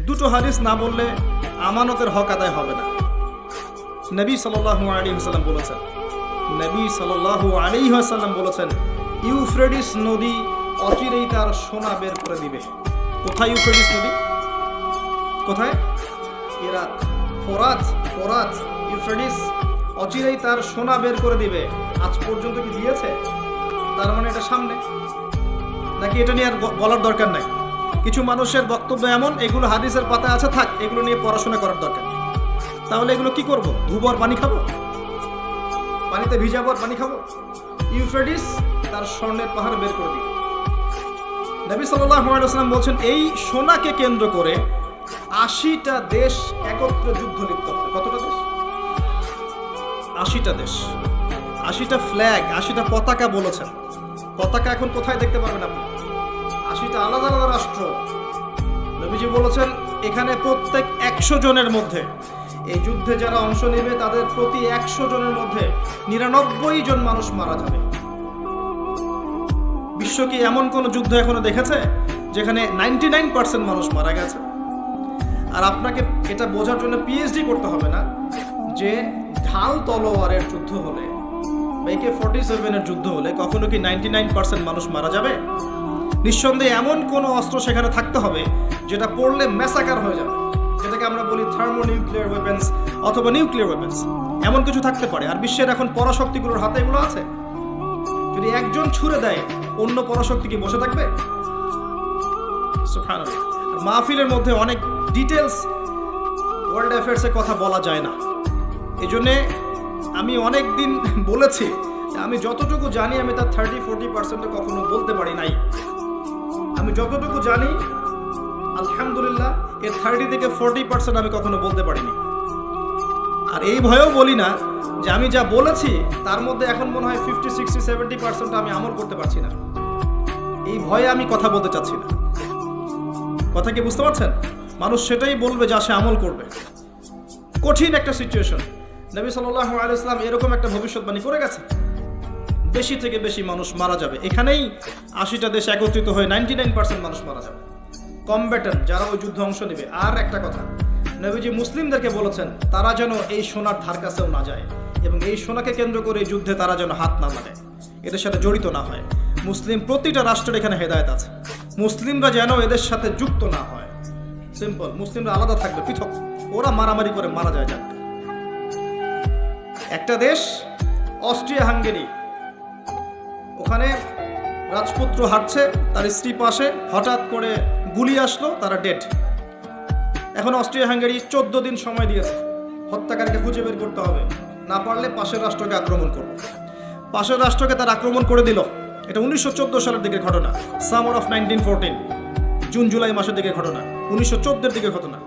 দুটো হাদিস না বললে আমানতের হক আদায় হবে না। নবী সাল্লাল্লাহু আলাইহি ওয়াসাল্লাম বলেছেন, নবী সাল্লাল্লাহু আলাইহি ওয়াসাল্লাম বলেছেন, ইউফ্রেডিস নদী অচিরেই তার সোনা বের করে দিবে। কোথায় ইউফ্রেডিস নদী? কোথায়? ইরাক। ফোরাত ফোরাত, ইউফ্রেডিস অচিরেই তার সোনা বের করে দিবে। আজ পর্যন্ত কি দিয়েছে? তার মানে এটা সামনে। নাকি এটা নিয়ে আর বলার দরকার নাই? কিছু মানুষের বক্তব্য এমন, এগুলো হাদিসের পাতা আছে, থাক, এগুলো নিয়ে পড়াশোনা করার দরকার। তাহলে এগুলো কি করব? ধুবর পানি খাব? পানিতে ভিজাবো আর পানি খাব? ইউফ্রেডিস তার স্বর্ণের পাহাড় বের করে দিবে। নবী সাল্লাম বলছেন, এই সোনাকে কেন্দ্র করে আশিটা দেশ একত্র যুদ্ধ লিপ্ত হবে কতটা দেশ? আশিটা দেশ। আশিটা ফ্ল্যাগ আশিটা পতাকা বলেছেন। পতাকা এখন কোথায় দেখতে পারবেন আপনি? আশিটা আলাদা আলাদা রাষ্ট্র। নবীজি বলেছেন, এখানে প্রত্যেক একশো জনের মধ্যে। এই যুদ্ধে যারা অংশ নেবে, তাদের প্রতি একশো জনের মধ্যে নিরানব্বই জন মানুষ মারা যাবে। বিশ্ব কি এমন কোনো যুদ্ধ এখনও দেখেছে, যেখানে নাইনটি নাইন পার্সেন্ট মানুষ মারা গেছে? আর আপনাকে এটা বোঝার জন্য পিএইচডি করতে হবে না, যে ঢাল তলোয়ারের যুদ্ধ হলে একে ফর্টি সেভেনের যুদ্ধ হলে কখনো কি নাইনটি নাইন পার্সেন্ট মানুষ মারা যাবে? নিঃসন্দেহে এমন কোনো অস্ত্র সেখানে থাকতে হবে যেটা পড়লে ম্যাসাকার হয়ে যাবে। যেটাকে আমরা বলি থার্মো নিউক্লিয়ার ওয়েপেন্স অথবা নিউক্লিয়ার ওয়েপেন্স এমন কিছু থাকতে পারে। আর বিশ্বের এখন পরাশক্তিগুলোর হাতে এগুলো আছে। যদি একজন ছুড়ে দেয়, অন্য পরাশক্তি কি বসে থাকবে। মাহফিলের মধ্যে অনেক ডিটেলস ওয়ার্ল্ড অ্যাফেয়ার্সের কথা বলা যায় না। এই জন্যে আমি অনেক দিন বলেছি, আমি যতটুকু জানি আমি তার থার্টি ফোর্টি পার্সেন্টে কখনো বলতে পারি নাই। আমি যতটুকু জানি, আলহামদুলিল্লাহ এর থার্টি থেকে ফোর্টি পার্সেন্ট আমি কখনো বলতে পারিনি। আর এই ভয়েও বলি না যে আমি যা বলেছি, তার মধ্যে এখন মনে হয় ফিফটি সিক্সটি সেভেন্টি পার্সেন্ট আমি আমল করতে পারছি না। এই ভয়ে আমি কথা বলতে চাচ্ছি না। কথা কি বুঝতে পারছেন? মানুষ সেটাই বলবে যা সে আমল করবে। কঠিন একটা সিচুয়েশন নবী সাল্লাহ আলাইসলাম এরকম একটা ভবিষ্যৎবাণী করে গেছে বেশি থেকে বেশি মানুষ মারা যাবে। এখানেই আশিটা দেশ একত্রিত হয়ে নাইনটি নাইন পার্সেন্ট মানুষ মারা যাবে। কমব্যাটন যারা ওই যুদ্ধে অংশ নেবে। আর একটা কথা, নবীজি মুসলিমদেরকে বলেছেন, তারা যেন এই সোনার ধার কাছেও না যায় এবং এই সোনাকে কেন্দ্র করে এই যুদ্ধে তারা যেন হাত না লাগায় এদের সাথে জড়িত না হয়। মুসলিম প্রতিটা রাষ্ট্রের এখানে হেদায়েত আছে। মুসলিমরা যেন এদের সাথে যুক্ত না হয়। সিম্পল মুসলিমরা আলাদা থাকবে। পৃথক, ওরা মারামারি করে মারা যায় যাক। একটা দেশ অস্ট্রিয়া হাঙ্গেরি ওখানে রাজপুত্র হাঁটছে, তার স্ত্রী পাশে। হঠাৎ করে গুলি আসলো, তারা ডেড এখন অস্ট্রিয়া হাঙ্গেরি চোদ্দ দিন সময় দিয়েছে। হত্যাকারীকে খুঁজে বের করতে হবে। না পারলে পাশের রাষ্ট্রকে আক্রমণ করবে পাশের রাষ্ট্রকে তার আক্রমণ করে দিল। এটা উনিশশো চোদ্দ সালের দিকে ঘটনা। Summer of nineteen fourteen, June, July মাসের দিকে ঘটনা। উনিশশো চোদ্দের দিকে ঘটনা।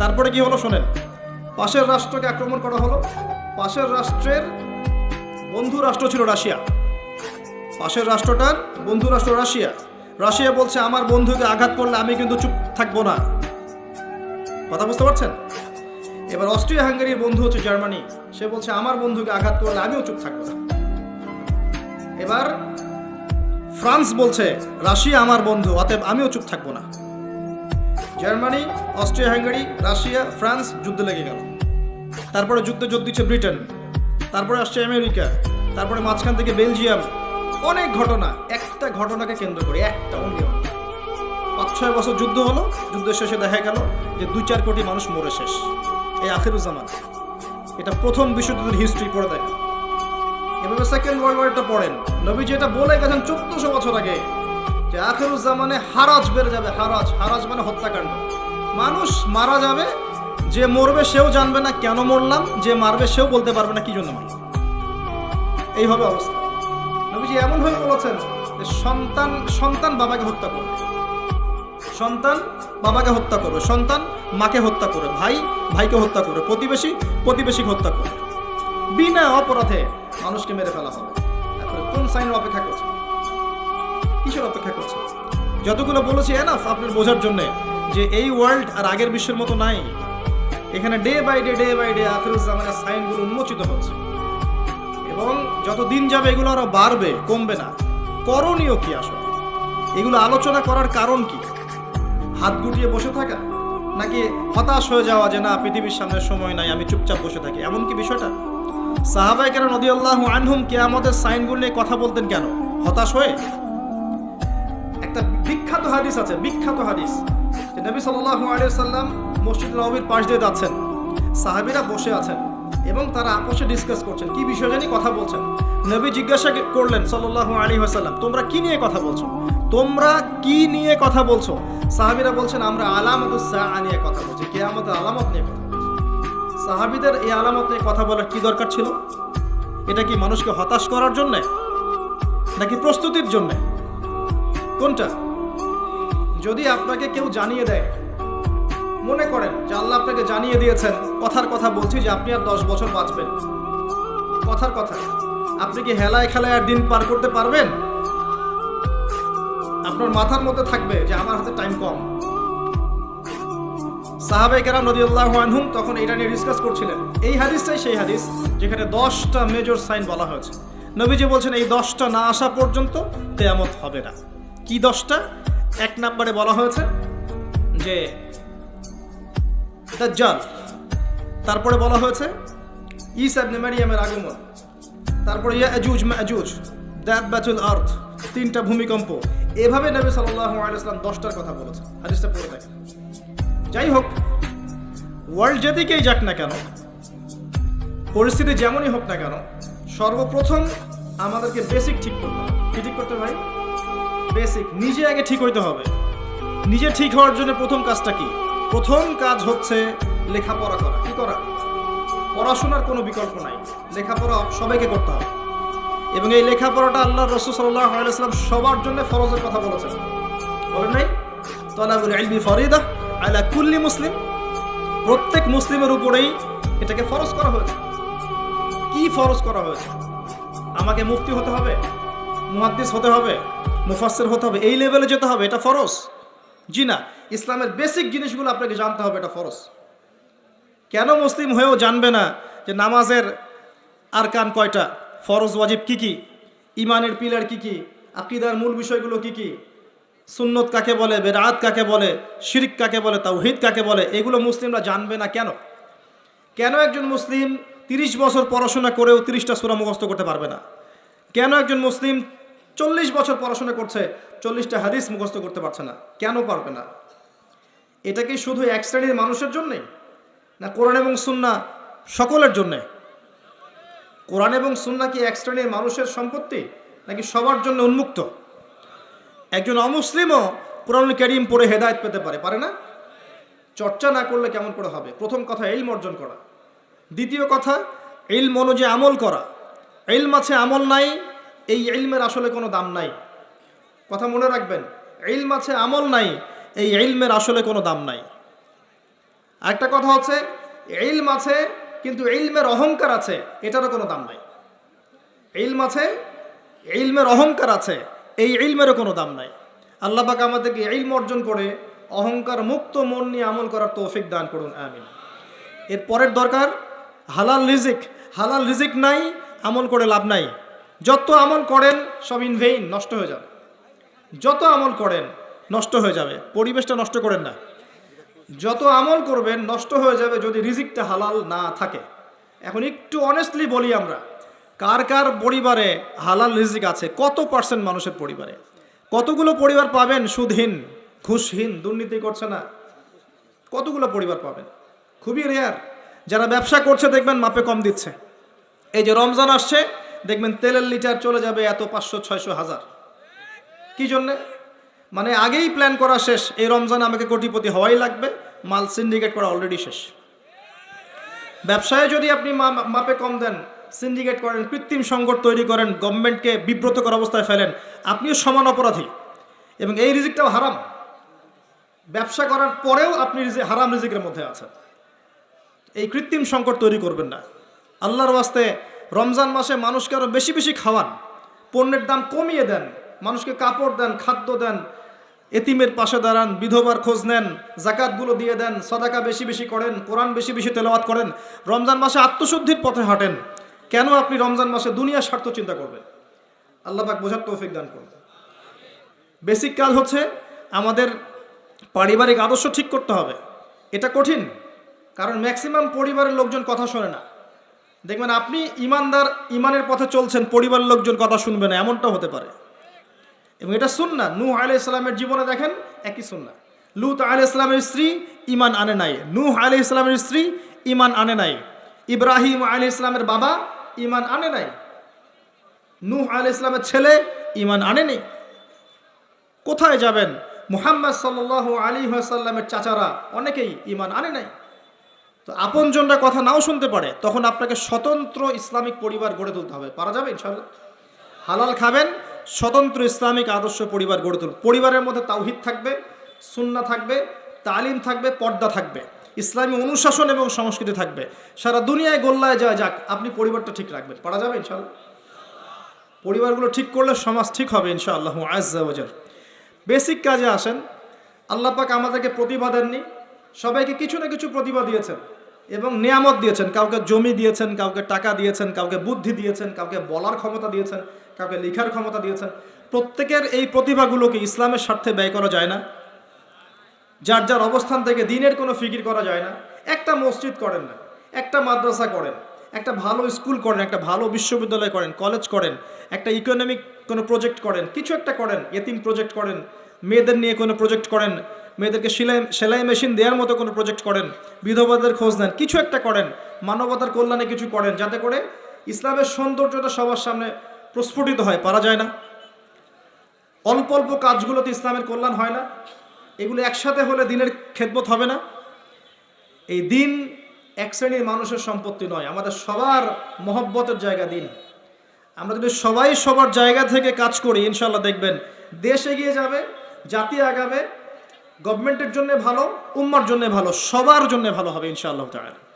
তারপরে কি হলো শোনেন? পাশের রাষ্ট্রকে আক্রমণ করা হলো। পাশের রাষ্ট্রের বন্ধু রাষ্ট্র ছিল রাশিয়া। পাশের রাষ্ট্রটার বন্ধু রাষ্ট্র রাশিয়া। রাশিয়া বলছে, আমার বন্ধুকে আঘাত করলে আমি কিন্তু চুপ থাকব না। কথা বুঝতে পারছেন? এবার অস্ট্রিয়া হাঙ্গেরির বন্ধু হচ্ছে জার্মানি। সে বলছে, আমার বন্ধুকে আঘাত করলে আমিও চুপ থাকব না। এবার ফ্রান্স বলছে, রাশিয়া আমার বন্ধু, অতএব আমিও চুপ থাকব না। Germany Austria Hungary Russia, France যুদ্ধ লেগে গেল। তারপরে যুদ্ধে যোগ দিচ্ছে ব্রিটেন। তারপরে আসছে আমেরিকা। তারপরে মাঝখান থেকে বেলজিয়াম। অনেক ঘটনা, একটা ঘটনাকে কেন্দ্র করে, একটা অন্য পাঁচ, ছয় বছর যুদ্ধ হলো যুদ্ধের শেষে দেখা গেল যে দুই, চার কোটি মানুষ মরে শেষ। এই আখিরুজ্জামান এটা প্রথম বিশ্বযুদ্ধের হিস্ট্রি পড়ে দেখেন এভাবে সেকেন্ড ওয়ার্ল্ড ওয়ারটা পড়েন। নবীজি এটা বলে গেছেন চোদ্দশো বছর আগে, যে আখিরুজ্জামানে হারাজ বেড়ে যাবে, হারাজ হারাজ মানে হত্যাকাণ্ড। মানুষ মারা যাবে, যে মরবে সেও জানবে না কেন মরলাম, যে মারবে সেও বলতে পারবে না কি জন্য মারলাম। এই হবে অবস্থা। নবীজি এমনভাবে বলেছেন যে সন্তান সন্তান বাবাকে হত্যা করবে। সন্তান বাবাকে হত্যা করবে, সন্তান মাকে হত্যা করবে, ভাই ভাইকে হত্যা করবে, প্রতিবেশী প্রতিবেশীকে হত্যা করবে। বিনা অপরাধে মানুষকে মেরে ফেলা হবে। এখন কোন সাইনের অপেক্ষা করছে? কিসের অপেক্ষা করছে? যতগুলো বলেছি এনাফ আপনার বোঝার জন্য যে এই ওয়ার্ল্ড আর আগের বিশ্বের মতো নাই। এখানে day by day day by day আখিরুজ্জামানের সাইনগুলো উন্মোচিত হচ্ছে। এবং যত দিন যাবে এগুলো আরও বাড়বে, কমবে না। করণীয় কি আসলে? এগুলো আলোচনা করার কারণ কি? হাত গুটিয়ে বসে থাকা? নাকি হতাশ হয়ে যাওয়া যে না, পৃথিবীর সামনে সময় নাই, আমি চুপচাপ বসে থাকি? এমন কি বিষয়টা? সাহাবাই কেন নদী আল্লাহ আনহুম কেয়ামতের সাইনগুলো নিয়ে কথা বলতেন কেন? হতাশ হয়ে? একটা বিখ্যাত হাদিস আছে, বিখ্যাত হাদিস। নবী সাল্লাল্লাহু আলাইহি সাল্লাম মসজিদ নববীর পাশ দিয়ে যাচ্ছেন। সাহাবীরা বসে আছেন। এবং তারা আপোষে ডিসকাস করছেন। কি বিষয় জানি কথা বলছেন? নবী জিজ্ঞাসা করলেন সাল্লাল্লাহু আলী ওয়াসাল্লাম, তোমরা কি নিয়ে কথা বলছো? তোমরা কি নিয়ে কথা বলছো? সাহাবীরা বলছেন, আমরা আলামাতুস সাআ নিয়ে কথা বলছি, কিয়ামতের আলামত নিয়ে কথা বলছি। সাহাবীদের এই আলামত নিয়ে কথা বলার কি দরকার ছিল? এটা কি মানুষকে হতাশ করার জন্য? নাকি প্রস্তুতির জন্যে? কোনটা? যদি আপনাকে কেউ জানিয়ে দেয় মনে করেন যে আল্লাহ আপনাকে জানিয়ে দিয়েছেন, কথার কথা বলছি যে আপনি আর দশ বছর বাঁচবেন। কথার কথা, আপনি কি হেলায় খেলায় আর দিন পার করতে পারবেন? আপনার মাথার মধ্যে থাকবে যে আমার হাতে টাইম কম। সাহাবাই কেরাম নদীউল্লাহ আনহুম তখন এটা নিয়ে ডিসকাস করছিলেন। এই হাদিসটাই সেই হাদিস যেখানে দশটা মেজর সাইন বলা হয়েছে। নবীজি বলছেন, এই দশটা না আসা পর্যন্ত তেয়ামত হবে না। কি দশটা? এক নম্বরে বলা হয়েছে যে দাজ্জাল তারপরে বলা হয়েছে, ঈসা ইবনে মারিয়ামের আগমন। তারপরে ইয়াজুজ মাজুজ দাব্বাতুল আর্থ তিনটা ভূমিকম্প। এভাবে নবী সাল্লাল্লাহু আলাইহি ওয়াসাল্লাম দশটার কথা বলেছেন। হাদিসটা পড়ে দেখেন। যাই হোক, ওয়ার্ল্ড যেদিকেই যাক না কেন, পরিস্থিতি যেমনই হোক না কেন, সর্বপ্রথম আমাদেরকে বেসিক ঠিক করতে হবে। কি ঠিক করতে ভাই? বেসিক নিজে আগে ঠিক হইতে হবে। নিজে ঠিক হওয়ার জন্য প্রথম কাজটা কি? প্রথম কাজ হচ্ছে লেখাপড়া করা। কি করা? পড়াশোনার কোনো বিকল্প নাই। লেখাপড়া সবাইকে করতে হবে। এবং এই লেখাপড়াটা আল্লাহ রসুল সাল্লাহ আলাইসাল্লাম সবার জন্য ফরজের কথা বলেছেন। বলেন নাই? তলাবুল ইলমি ফরিদা আলা কুল্লি মুসলিম। প্রত্যেক মুসলিমের উপরেই এটাকে ফরজ করা হয়েছে। কি ফরজ করা হয়েছে? আমাকে মুফতি হতে হবে, মুহাদ্দিস হতে হবে, মুফাসসির হতে হবে, এই লেভেলে যেতে হবে, এটা ফরজ। জি না, ইসলামের বেসিক জিনিসগুলো আপনাকে জানতে হবে, এটা ফরজ। কেন মুসলিম হয়েও জানবে না যে নামাজের আরকান কয়টা? ফরজ, ওয়াজিব কি কি? ইমানের পিলার কি কি? আকিদার মূল বিষয়গুলো কি কি? সুন্নত কাকে বলে বেরাত কাকে বলে, শিরিক কাকে বলে, তাওহিদ কাকে বলে, এগুলো মুসলিমরা জানবে না কেন? কেন একজন মুসলিম তিরিশ বছর পড়াশোনা করেও তিরিশটা সুরা মুখস্থ করতে পারবে না? কেন একজন মুসলিম চল্লিশ বছর পড়াশোনা করছে, চল্লিশটা হাদিস মুখস্থ করতে পারছে না। কেন পারবে না? এটা কি শুধু এক শ্রেণির মানুষের জন্যে? না কোরআন এবং সুন্না সকলের জন্যে? কোরআন এবং সুন্না কি এক শ্রেণির মানুষের সম্পত্তি, নাকি সবার জন্য উন্মুক্ত? একজন অমুসলিমও কোরআন করিম পড়ে হেদায়ত পেতে পারে পারে না? চর্চা না করলে কেমন করে হবে? প্রথম কথা এলম অর্জন করা। দ্বিতীয় কথা এলম অনুযায়ী আমল করা। এলম আছে আমল নাই এই এলমের আসলে কোনো দাম নাই। কথা মনে রাখবেন এলম আছে, আমল নাই, এই এলমের আসলে কোনো দাম নাই। আরেকটা কথা হচ্ছে এলম আছে, কিন্তু এলমের অহংকার আছে, এটারও কোনো দাম নাই। এলম আছে এলমের অহংকার আছে, এই ইলমেরও কোনো দাম নাই। আল্লাহ পাক আমাদেরকে ইলম অর্জন করে অহংকার মুক্ত মন নিয়ে আমল করার তৌফিক দান করুন, আমিন। এর পরের দরকার, হালাল রিজিক। হালাল রিজিক নাই, আমল করে লাভ নাই। যত আমল করেন, সব ইনভেইন নষ্ট হয়ে যাবে। যত আমল করেন, নষ্ট হয়ে যাবে। পরিবেশটা নষ্ট করেন না। যত আমল করবেন, নষ্ট হয়ে যাবে যদি রিজিকটা হালাল না থাকে। এখন একটু অনেস্টলি বলি আমরা, কার কার পরিবারে হালাল রিজিক আছে? কত পার্সেন্ট মানুষের পরিবারে? কতগুলো পরিবার পাবেন? সুদহীন, ঘুষহীন, দুর্নীতি করছে না। কতগুলো পরিবার পাবেন? খুবই রেয়ার যারা ব্যবসা করছে, দেখবেন মাপে কম দিচ্ছে। এই যে রমজান আসছে দেখবেন তেলের লিটার চলে যাবে এত পাঁচশো, ছয়শো, হাজার। কি জন্যে? মানে আগেই প্ল্যান করা শেষ। এই রমজান আমাকে কোটিপতি হওয়াই লাগবে। মাল সিন্ডিকেট করা অলরেডি শেষ। ব্যবসায় যদি আপনি মাপে কম দেন সিন্ডিকেট করেন, কৃত্রিম সংকট তৈরি করেন গভর্নমেন্টকে বিব্রত বিব্রতকর অবস্থায় ফেলেন, আপনিও সমান অপরাধী। এবং এই রিজিকটাও হারাম। ব্যবসা করার পরেও আপনি হারাম রিজিকের মধ্যে আছেন। এই কৃত্রিম সংকট তৈরি করবেন না। আল্লাহর ওয়াস্তে রমজান মাসে মানুষকে আরও বেশি বেশি খাওয়ান। পণ্যের দাম কমিয়ে দেন। মানুষকে কাপড় দেন, খাদ্য দেন, এতিমের পাশে দাঁড়ান, বিধবার খোঁজ নেন, জাকাতগুলো দিয়ে দেন, সদাকা বেশি বেশি করেন, কোরআন বেশি বেশি তেলাওয়াত করেন। রমজান মাসে আত্মশুদ্ধির পথে হাঁটেন। কেন আপনি রমজান মাসে দুনিয়ার স্বার্থ চিন্তা করবেন? আল্লাহ পাক বোঝার তৌফিক দান করবেন বেসিক কাজ হচ্ছে আমাদের পারিবারিক আদর্শ ঠিক করতে হবে। এটা কঠিন, কারণ ম্যাক্সিমাম পরিবারের লোকজন কথা শোনে না। দেখবেন আপনি ইমানদার, ইমানের পথে চলছেন, পরিবারের লোকজন কথা শুনবে না, এমনটাও হতে পারে। এবং এটা শুননা নূহ আলি ইসলামের জীবনে দেখেন, একই শুননা লুত আলি ইসলামের স্ত্রী ইমান আনে নাই। নূহ আলি ইসলামের স্ত্রী ইমান আনে নাই। ইব্রাহিম আলী ইসলামের বাবা ইমান আনে নাই। নূহ আলি ইসলামের ছেলে ইমান আনেনি কোথায় যাবেন? মুহাম্মদ সাল্লাহ আলী সাল্লামের চাচারা অনেকেই ইমান আনে নাই। তো আপনজনরা কথা নাও শুনতে পারে, তখন আপনাকে স্বতন্ত্র ইসলামিক পরিবার গড়ে তুলতে হবে। পারা যাবে? ইনশাল্লাহ হালাল খাবেন, স্বতন্ত্র ইসলামিক আদর্শ পরিবার গড়ে তুলুন। পরিবারের মধ্যে তাওহিদ থাকবে সুন্না থাকবে, তালিম থাকবে, পর্দা থাকবে। ইসলামী অনুশাসন এবং সংস্কৃতি থাকবে। সারা দুনিয়ায় গোল্লায় যায় যাক, আপনি পরিবারটা ঠিক রাখবেন। পারা যাবে? ইনশাল্লাহ পরিবারগুলো ঠিক করলে সমাজ ঠিক হবে, ইনশাআল্লাহ আজ্জাওয়াজাল বেসিক কাজে আসেন। আল্লাহ পাক আমাদেরকে প্রতিভা দেননি। সবাইকে কিছু না কিছু প্রতিভা দিয়েছেন। এবং নিয়ামত দিয়েছেন, কাউকে জমি দিয়েছেন, কাউকে টাকা দিয়েছেন, কাউকে বুদ্ধি দিয়েছেন, কাউকে বলার ক্ষমতা দিয়েছেন, কাউকে লেখার ক্ষমতা দিয়েছেন। প্রত্যেকের এই প্রতিভাগুলোকে ইসলামের স্বার্থে ব্যয় করা যায় না। যার যার অবস্থান থেকে দিনের কোনো ফিকির করা যায় না। একটা মসজিদ করেন না, একটা মাদ্রাসা করেন, একটা ভালো স্কুল করেন, একটা ভালো বিশ্ববিদ্যালয় করেন, কলেজ করেন, একটা ইকোনমিক কোনো প্রজেক্ট করেন, কিছু একটা করেন, এতিম প্রজেক্ট করেন, মেয়েদের নিয়ে কোনো প্রজেক্ট করেন মেয়েদেরকে সেলাই সেলাই মেশিন দেওয়ার মতো কোনো প্রজেক্ট করেন, বিধবাদের খোঁজ নেন, কিছু একটা করেন, মানবতার কল্যাণে কিছু করেন, যাতে করে ইসলামের সৌন্দর্যটা সবার সামনে প্রস্ফুটিত হয়, পারা যায় না। অল্প অল্প কাজগুলোতে ইসলামের কল্যাণ হয় না, এগুলো একসাথে হলে দিনের খেদমত হবে না। এই দিন এক শ্রেণির মানুষের সম্পত্তি নয়, আমাদের সবার মহব্বতের জায়গা দিন। আমরা যদি সবাই সবার জায়গা থেকে কাজ করি ইনশাল্লাহ দেখবেন, দেশ এগিয়ে যাবে, জাতি আগাবে গভর্নমেন্টের জন্য ভালো উম্মার জন্য ভালো সবার জন্য ভালো হবে ইনশাআল্লাহ তাআলা।